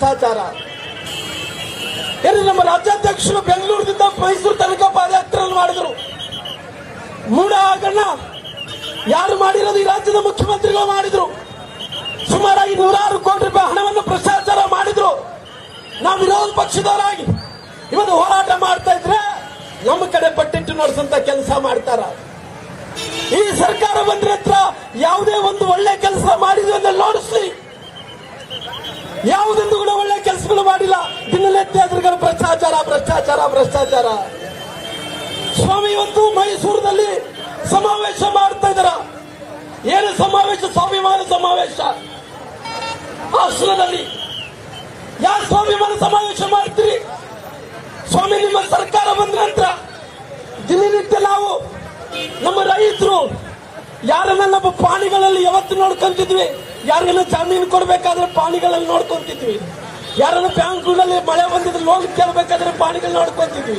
ಭ್ರಷ್ಟಾಚಾರ ಏನು ನಮ್ಮ ರಾಜ್ಯಾಧ್ಯಕ್ಷರು ಬೆಂಗಳೂರಿನಿಂದ ಮೈಸೂರು ತನಕ ಪಾದಯಾತ್ರೆ ಮಾಡಿದ್ರು? ಮೂಡ ಆಗಣ್ಣ ಯಾರು ಮಾಡಿರೋದು ಈ ರಾಜ್ಯದ ಮುಖ್ಯಮಂತ್ರಿಗಳು ಮಾಡಿದ್ರು? ಸುಮಾರಾಗಿ ನೂರಾರು ಕೋಟಿ ರೂಪಾಯಿ ಹಣವನ್ನು ಭ್ರಷ್ಟಾಚಾರ ಮಾಡಿದ್ರು. ನಾವು ವಿರೋಧ ಪಕ್ಷದವರಾಗಿ ಇವತ್ತು ಹೋರಾಟ ಮಾಡ್ತಾ ಇದ್ರೆ ನಮ್ಮ ಕಡೆ ಪಟ್ಟಿಟ್ಟು ನಡೆಸಂತ ಕೆಲಸ ಮಾಡ್ತಾರ. ಈ ಸರ್ಕಾರ ಬಂದ್ರೆ ಹತ್ರ ಯಾವುದೇ ಒಂದು ಒಳ್ಳೆ ಕೆಲಸ ಮಾಡಿದ್ರೆ ನೋಡಿಸ್ಲಿ ಯಾವುದೊಂದು ಕೂಡ ಒಳ್ಳೆ ಕೆಲಸಗಳು ಮಾಡಿಲ್ಲ. ದಿನನಿತ್ಯ ಅದ್ರ ಭ್ರಷ್ಟಾಚಾರ ಭ್ರಷ್ಟಾಚಾರ ಭ್ರಷ್ಟಾಚಾರ. ಸ್ವಾಮಿ ಇವತ್ತು ಮೈಸೂರಿನಲ್ಲಿ ಸಮಾವೇಶ ಮಾಡ್ತಾ ಇದ್ದಾರ. ಏನು ಸಮಾವೇಶ? ಸ್ವಾಭಿಮಾನ ಸಮಾವೇಶ. ಹಾಸನದಲ್ಲಿ. ಯಾರು ಸ್ವಾಭಿಮಾನ ಸಮಾವೇಶ ಮಾಡ್ತೀರಿ? ಸ್ವಾಮಿ, ನಿಮ್ಮ ಸರ್ಕಾರ ಬಂದ ನಂತರ ದಿನನಿತ್ಯ ನಾವು ನಮ್ಮ ರೈತರು, ಯಾರನ್ನ ನಮ್ಮ ಪ್ರಾಣಿಗಳಲ್ಲಿ ಯಾವತ್ತು ನೋಡ್ಕೊಂತಿದ್ವಿ? ಯಾರಿಗನ್ನ ಜಾಮೀನು ಕೊಡಬೇಕಾದ್ರೆ ಪಾಣಿಗಳಲ್ಲಿ ನೋಡ್ಕೊಂತಿದ್ವಿ. ಯಾರನ್ನ ಬ್ಯಾಂಕ್ಗಳಲ್ಲಿ ಮಳೆ ಬಂದಿದ್ರೆ ಲೋನ್ ಕೇಳಬೇಕಾದ್ರೆ ಪಾಣಿಗಳು ನೋಡ್ಕೊಂತಿದ್ವಿ.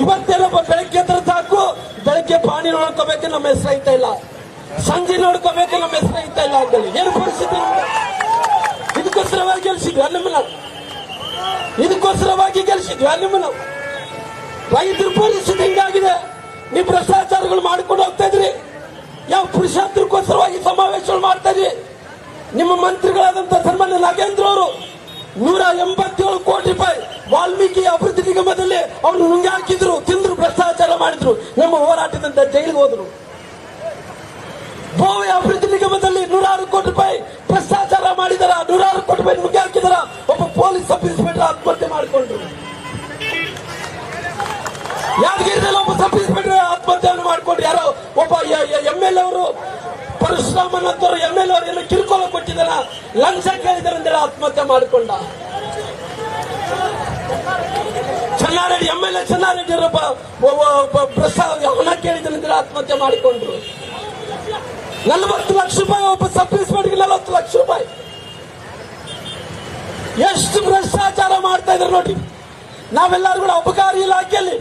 ಇವತ್ತೇನಪ್ಪ ಬೆಳಗ್ಗೆ ಎದ್ರೆ ಸಾಕು, ಬೆಳಗ್ಗೆ ಪಾಣಿ ನೋಡ್ಕೋಬೇಕು ನಮ್ಮ ಹೆಸರು ಐತಾ ಇಲ್ಲ. ಸಂಜೆ ನೋಡ್ಕೋಬೇಕು ನಮ್ಮ ಹೆಸರು ಐತಾ ಇಲ್ಲ ಅಂತೇಳಿ. ಏನು ಪರಿಸ್ಥಿತಿ? ಇದಕ್ಕೋಸ್ಕರವಾಗಿ ಗೆಲ್ಸಿದ್ವಿ ನಿಮ್ಮ ನಾವು. ಇದಕ್ಕೋಸ್ಕರವಾಗಿ ಗೆಲ್ಸಿದ್ವಿ ನಿಮ್ಮ ನಾವು. ರೈತರ ಪರಿಸ್ಥಿತಿ ಹಿಂಗಾಗಿದೆ. ನೀವು ಭ್ರಷ್ಟಾಚಾರಗಳು ಮಾಡ್ಕೊಂಡು ಹೋಗ್ತಾ ಇದ್ರಿ. ಯಾವ ಪುರುಷಾರ್ಥಕ್ಕೋಸ್ಕರವಾಗಿ ಸಮಾವೇಶಗಳು ಮಾಡ್ತಾ ಇದ್ರಿ. ನಿಮ್ಮ ಮಂತ್ರಿಗಳಾದಂತ ಸನ್ಮಾನ್ಯ ನಾಗೇಂದ್ರ ಅವರು ನೂರ ಎಂಬತ್ತೇಳು ಕೋಟಿ ರೂಪಾಯಿ ವಾಲ್ಮೀಕಿ ಅಭಿವೃದ್ಧಿ ನಿಗಮದಲ್ಲಿ ಅವರು ನುಂಗಿ ಹಾಕಿದ್ರು, ತಿಂದ್ರು, ಭ್ರಷ್ಟಾಚಾರ ಮಾಡಿದ್ರು. ನಮ್ಮ ಹೋರಾಟದಿಂದ ಜೈಲಿಗೆ ಹೋದ್ರು. ಭೂಮಿ ಅಭಿವೃದ್ಧಿ ನಿಗಮದಲ್ಲಿ ನೂರಾರು ಕೋಟಿ ರೂಪಾಯಿ ಭ್ರಷ್ಟಾಚಾರ ಮಾಡಿದಾರ, ನೂರಾರು ಕೋಟಿ ರೂಪಾಯಿ ನುಗ್ಗಿ ಹಾಕಿದಾರ. ಒಬ್ಬ ಪೊಲೀಸ್ ಸಬ್ ಇನ್ಸ್ಪೆಕ್ಟರ್ ಆತ್ಮಹತ್ಯೆ ಮಾಡಿಕೊಂಡ್ರು. ಯಾದಗಿರಿನಲ್ಲಿ ಒಬ್ಬ ಸಬ್ ಇನ್ಸ್ಪೆಕ್ಟರ್ ಆತ್ಮಹತ್ಯೆ ಮಾಡಿಕೊಂಡ್ರು. ಯಾರೋ ಒಬ್ಬ ಎಂ ಎಲ್ ಎ ಅವರು ಪರಶುರಾಮನ್ ಅಂತವ್ರು ಎಂ ಎಲ್ ಅವರು ಏನೋ ಕೊಟ್ಟಿದ್ದಾನ ಲಂಚ ಕೇಳಿದಾರೆ ಅಂತೇಳಿ ಆತ್ಮಹತ್ಯೆ ಮಾಡಿಕೊಂಡ. Chennareddy M L A Chennareddy ಹಣ ಕೇಳಿದಾರೆ ಅಂತೇಳಿ ಆತ್ಮಹತ್ಯೆ ಮಾಡಿಕೊಂಡ್ರು. ನಲವತ್ತು ಲಕ್ಷ ರೂಪಾಯಿ ಒಬ್ಬ ಸಬ್ ಇನ್ಸ್ಪೆಕ್ಟರ್ಗೆ ನಲವತ್ತು ಲಕ್ಷ ರೂಪಾಯಿ. ಎಷ್ಟು ಭ್ರಷ್ಟಾಚಾರ ಮಾಡ್ತಾ ಇದ್ದಾರೆ ನೋಡಿ. ನಾವೆಲ್ಲರೂ ಕೂಡ ಅಬಕಾರಿ ಇಲಾಖೆಯಲ್ಲಿ,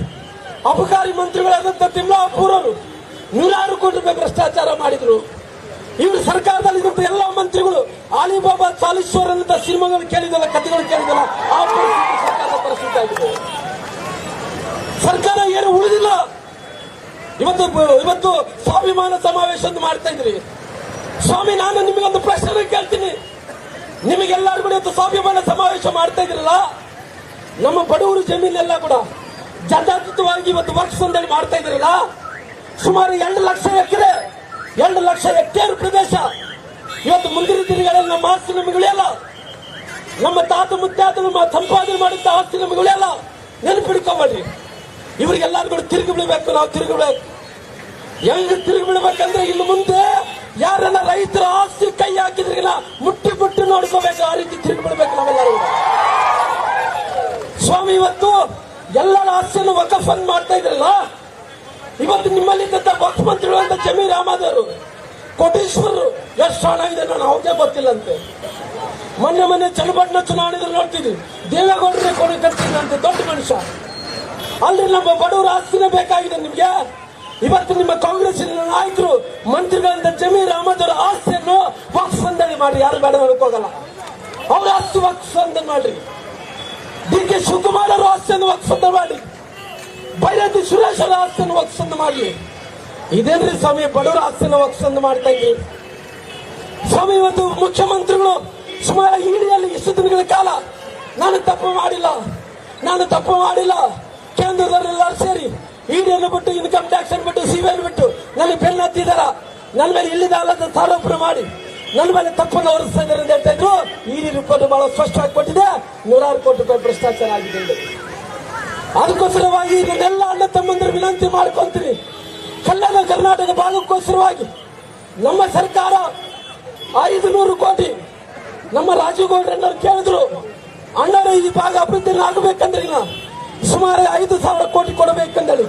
ಅಬಕಾರಿ ಮಂತ್ರಿಗಳಾದಂತ ತಿಮ್ಲಾಪುರ್ ಅವರು ನೂರಾರು ಕೋಟಿ ರೂಪಾಯಿ ಭ್ರಷ್ಟಾಚಾರ ಮಾಡಿದ್ರು. ಇವರು ಸರ್ಕಾರದಲ್ಲಿ ಇದ್ದಂತ ಎಲ್ಲ ಮಂತ್ರಿಗಳು ಅಲಿಬಾಬಾ ಚಾಲೀಶ್ವರ್ ಅಂತ ಸಿನಿಮಾಗಳು ಕೇಳಿದಲ್ಲ ಕಥೆಗಳು ಕೇಳಿದಲ್ಲ ಆ ಪರಿಸ್ಥಿತಿ ಸರ್ಕಾರ ಏನು ಉಳಿದಿಲ್ಲ. ಇವತ್ತು ಇವತ್ತು ಸ್ವಾಭಿಮಾನ ಸಮಾವೇಶ ಅಂತ ಮಾಡ್ತಾ ಇದ್ರಿ. ಸ್ವಾಮಿ, ನಾನು ನಿಮಗೊಂದು ಪ್ರಶ್ನೆ ಕೇಳ್ತೀನಿ. ನಿಮಗೆಲ್ಲರೂ ಕೂಡ ಇವತ್ತು ಸ್ವಾಭಿಮಾನ ಸಮಾವೇಶ ಮಾಡ್ತಾ ಇದ್ರಲ್ಲ? ನಮ್ಮ ಬಡವರು ಜಮೀನೆಲ್ಲ ಕೂಡ ಜಟಾತುತವಾಗಿ ಇವತ್ತು ವರ್ಷ ಅಂತೇಳಿ ಮಾಡ್ತಾ ಸುಮಾರು ಎರಡು ಲಕ್ಷ ಎಕರೆ ಎರಡು ಲಕ್ಷ ಹೆಕ್ಟೇರ್ ಪ್ರದೇಶ. ಇವತ್ತು ಮುಂದಿನ ದಿನಗಳಲ್ಲಿ ನಮ್ಮ ಆಸ್ತಿ ನಮಗಳೆಲ್ಲ ನಮ್ಮ ತಾತ ಮುತ್ತಾತ ನಮ್ಮ ಸಂಪಾದನೆ ಮಾಡಿದ್ದ ಆಸ್ತಿ ನಮಗಳೆಲ್ಲ ನೆನಪಿಡ್ಕೊಂಬಿ ಇವರಿಗೆಲ್ಲರೂ ಕೂಡ ತಿರುಗಿ ಬಿಡಬೇಕು ನಾವು ತಿರುಗಿ ಬಿಡಬೇಕು ಹೆಂಗ್ ತಿರುಗಿ ಬಿಡ್ಬೇಕಂದ್ರೆ ಇನ್ನು ಮುಂದೆ ಯಾರೆಲ್ಲ ರೈತರ ಆಸ್ತಿ ಕೈ ಹಾಕಿದ್ರಿಗೆಲ್ಲ ಮುಟ್ಟಿ ಮುಟ್ಟಿ ನೋಡ್ಕೋಬೇಕು, ಆ ರೀತಿ ತಿರುಗಿ ಬಿಡ್ಬೇಕು ನಾವೆಲ್ಲರೂ. ಸ್ವಾಮಿ, ಇವತ್ತು ಎಲ್ಲರ ಆಸ್ತಿಯನ್ನು ವಕಫನ್ ಮಾಡ್ತಾ ಇದ್ರಲ್ಲ ಇವತ್ತು ನಿಮ್ಮಲ್ಲಿದ್ದಂತ ವಕ್ಫ್ ಮಂತ್ರಿಗಳು ಅಂತ ಜಮೀರ್ ಅವರು ಕೋಟೇಶ್ವರರು ಎಷ್ಟು ಹಣ ಇದೆ ನಾನು ಅವ್ರಿಗೆ ಗೊತ್ತಿಲ್ಲಂತೆ. ಮೊನ್ನೆ ಮೊನ್ನೆ ಚನ್ನಪಟ್ಟಣ ಚುನಾವಣೆ ನೋಡ್ತಿದ್ವಿ. ದೇವೇಗೌಡರೇ ಕೊಡಿ ಕಟ್ತಿದ್ದಂತೆ ದೊಡ್ಡ ಮನುಷ್ಯ. ಅಲ್ಲಿ ನಮ್ಮ ಬಡವರ ಆಸ್ತಿನೇ ಬೇಕಾಗಿದೆ ನಿಮ್ಗೆ. ಇವತ್ತು ನಿಮ್ಮ ಕಾಂಗ್ರೆಸ್ ನಾಯಕರು, ಮಂತ್ರಿಗಳಂತ ಜಮೀರ್ ಅಹಮದ್ ಅವರ ಆಸ್ತಿಯನ್ನು ವಕ್ಸ್ ಬಂದಾಗಿ ಮಾಡಿ, ಯಾರು ಬೇಡ ಹೋಗಲ್ಲ. ಅವ್ರ ಆಸ್ತಿ ವಕ್ಸ್ ಅಂತ ಮಾಡ್ರಿ. ಡಿ ಕೆ ಶಿವಕುಮಾರ್ ಅವರ ಆಸ್ತಿಯನ್ನು ವಕ್ಸ್ ಮಾಡಿ ಬೈರತಿ ಸುರೇಶರ ಆಸ್ತಿನ ಅಂತ ಮಾಡಲಿ ಇದೇನ್ರಿ ಸ್ವಾಮಿ, ಬಡವರ ವಕ್ಫ್ ಅಂತ ಮಾಡ್ತಾ ಸ್ವಾಮಿ, ಇವತ್ತು ಮುಖ್ಯಮಂತ್ರಿಗಳು ಸುಮಾರು ಇಡಿಯಲ್ಲಿ ಇಷ್ಟು ದಿನಗಳ ಕಾಲ ನಾನು ತಪ್ಪು ಮಾಡಿಲ್ಲ. ನಾನು ತಪ್ಪು ಮಾಡಿಲ್ಲ. ಕೇಂದ್ರದವರೆಲ್ಲರೂ ಸೇರಿ ಇಡಿಯನ್ನು ಬಿಟ್ಟು ಇನ್ಕಮ್ ಟ್ಯಾಕ್ಸ್ ಬಿಟ್ಟು ಸಿಬಿಐ ಬಿಟ್ಟು ನನಗೆ ಬೆನ್ನ ಹತ್ತಿದಾರ. ನನ್ನ ಮೇಲೆ ಇಲ್ಲಿದ ಅಲ್ಲದ ಮಾಡಿ ನನ್ನ ಮೇಲೆ ತಪ್ಪನ್ನು ಹೊರಿಸ್ತಾ ಇದ್ದಾರೆ ಅಂತ ಹೇಳ್ತಾ ಇಡಿ ರಿಪೋರ್ಟ್ ಬಹಳ ಸ್ಪಷ್ಟವಾಗಿ ಕೊಟ್ಟಿದೆ. ನೂರಾರು ಕೋಟಿ ರೂಪಾಯಿ ಭ್ರಷ್ಟಾಚಾರ ಆಗಿದೆ. ಅದಕ್ಕೋಸ್ಕರವಾಗಿ ಇದನ್ನೆಲ್ಲ ಅಣ್ಣ ತಮ್ಮಂದ್ರೆ ವಿನಂತಿ ಮಾಡ್ಕೊಂತೀನಿ ಕಲ್ಯಾಣ ಕರ್ನಾಟಕ ಭಾಗಕ್ಕೋಸ್ಕರವಾಗಿ ನಮ್ಮ ಸರ್ಕಾರ ಐದು ನೂರು ಕೋಟಿ ನಮ್ಮ ರಾಜುಗೌಡ್ರನ್ನವ್ರು ಕೇಳಿದ್ರು, ಅಣ್ಣರ, ಈ ಭಾಗ ಅಭಿವೃದ್ಧಿ ಆಗಬೇಕಂದ್ರೆ ಸುಮಾರು ಐದು ಸಾವಿರ ಕೋಟಿ ಕೊಡಬೇಕಂದೇಳಿ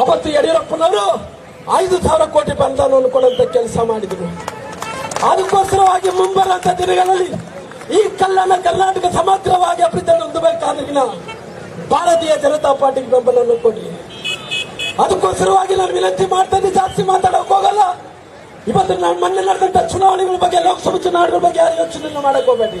ಅವತ್ತು ಯಡಿಯೂರಪ್ಪನವರು ಐದು ಸಾವಿರ ಕೋಟಿ ಅನುದಾನವನ್ನು ಕೊಡುವಂತ ಕೆಲಸ ಮಾಡಿದ್ರು. ಅದಕ್ಕೋಸ್ಕರವಾಗಿ ಮುಂಬರುವಂತ ದಿನಗಳಲ್ಲಿ ಈ ಕಲ್ಯಾಣ ಕರ್ನಾಟಕ ಸಮಗ್ರವಾಗಿ ಅಭಿವೃದ್ಧಿ ಹೊಂದಬೇಕಾದ್ರೆ ಭಾರತೀಯ ಜನತಾ ಪಾರ್ಟಿಗೆ ಬೆಂಬಲವನ್ನು ಕೊಡಿ. ಅದಕ್ಕೋಸ್ಕರವಾಗಿ ನಾನು ವಿನಂತಿ ಮಾಡ್ತೇನೆ ಜಾಸ್ತಿ ಮಾತಾಡೋಕೆ ಹೋಗಲ್ಲ. ಇವತ್ತು ನಾನು ಮೊನ್ನೆ ನಡೆದಂತ ಚುನಾವಣೆಗಳ ಬಗ್ಗೆ, ಲೋಕಸಭೆ ಚುನಾವಣೆಗಳ ಬಗ್ಗೆ ಯಾರು ಯೋಚನೆ ಮಾಡಕ್ ಹೋಗ್ಬೇಡಿ.